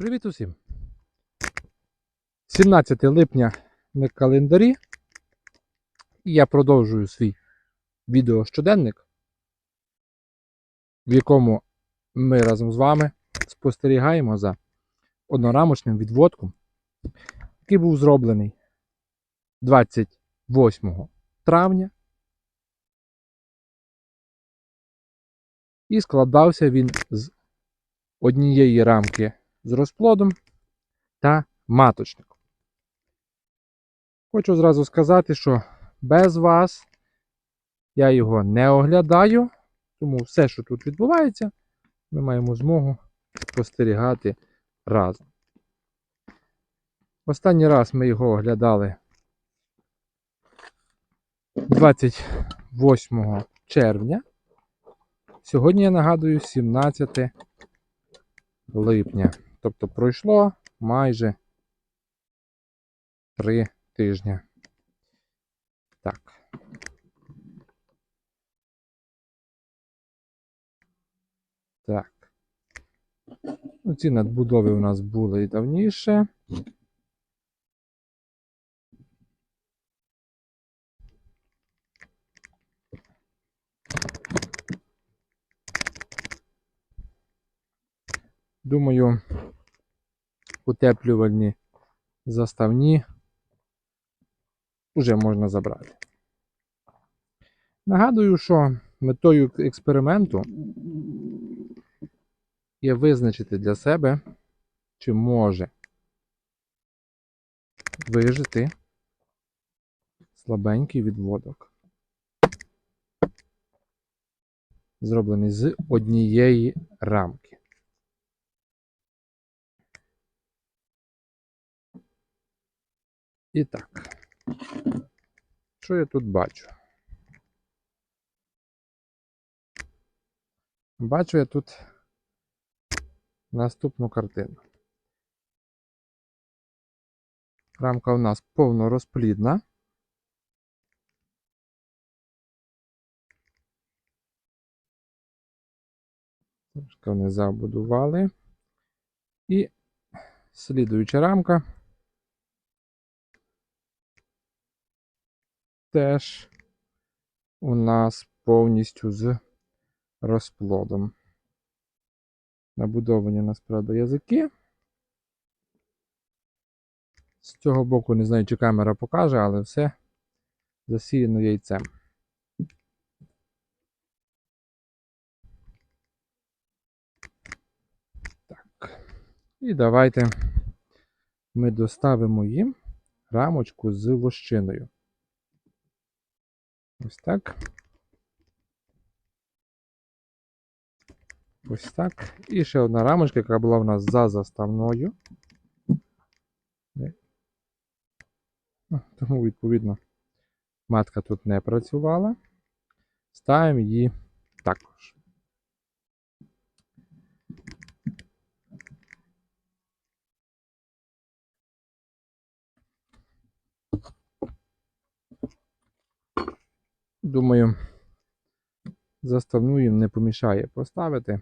Привіт усім! 17 липня на календарі. І я продовжую свій відеощоденник, в якому ми разом з вами спостерігаємо за однорамочним відводком, який був зроблений 28 травня. І складався він з однієї рамки з розплодом та маточником. Хочу зразу сказати, що без вас я його не оглядаю, тому все, що тут відбувається, ми маємо змогу спостерігати разом. Останній раз ми його оглядали 28 червня. Сьогодні я нагадую 17 липня. Тобто пройшло майже 3 тижні. Так. Так. Ну, ці надбудови у нас були і давніше. Думаю, утеплювальні заставні вже можна забрати. Нагадую, що метою експерименту є визначити для себе, чи може вижити слабенький відводок, зроблений з однієї рамки. І так, що я тут бачу? Бачу я тут наступну картину. Рамка у нас повнорозплідна. Трошки вони забудували. І слідуюча рамка. Теж у нас повністю з розплодом. Набудовані у нас, правда, язики. З цього боку, не знаю, чи камера покаже, але все засіяно яйцем. Так. І давайте ми доставимо їм рамочку з вощиною. Ось так. Ось так. І ще одна рамочка, яка була в нас за заставною. Ну, Тому, відповідно, матка тут не працювала. Ставимо її також. Думаю, заставну їм не помішає поставити.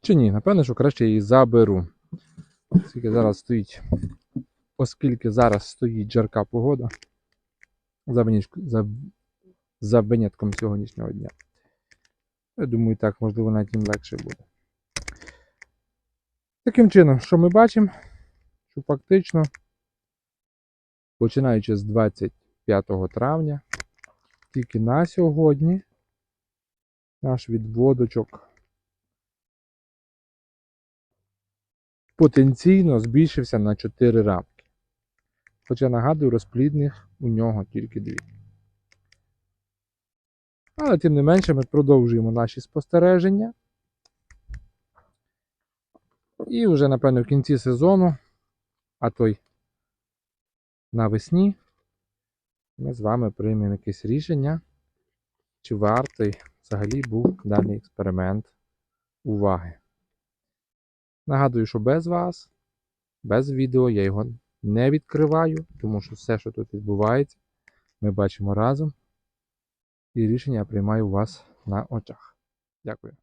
Чи ні, напевно, що краще її заберу. Оскільки зараз стоїть, оскільки зараз стоїть жарка погода за, за, за винятком сьогоднішнього дня. Я думаю, так, можливо, навіть їм легше буде. Таким чином, що ми бачимо, що фактично починаючи з 25 травня, тільки на сьогодні наш відводочок потенційно збільшився на 4 рамки. Хоча нагадую, розплідних у нього тільки дві. Але тим не менше ми продовжуємо наші спостереження. І вже, напевно, в кінці сезону, а то й навесні ми з вами приймемо якесь рішення, чи вартий взагалі був даний експеримент уваги. Нагадую, що без вас, без відео я його не відкриваю, тому що все, що тут відбувається, ми бачимо разом. І рішення я приймаю у вас на очах. Дякую.